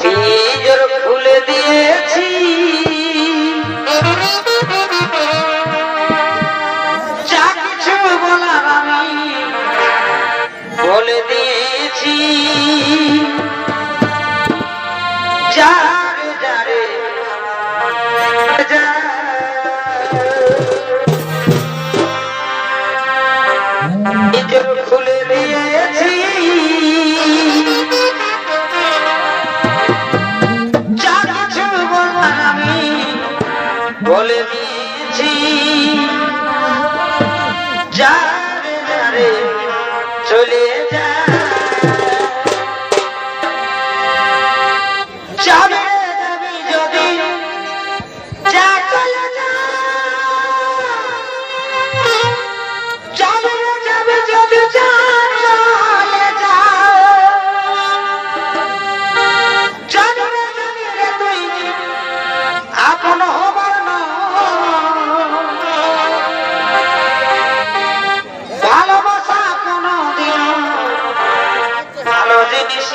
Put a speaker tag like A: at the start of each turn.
A: পিজর খুলে দিয়েছি। যা কিছু বলার আমি বলে দিয়েছি। আমি বলে দিয়েছি যারে চলে যা। যাবি আপন হবার না। ভালোবাসা কোনো দিন ভালো জিনিস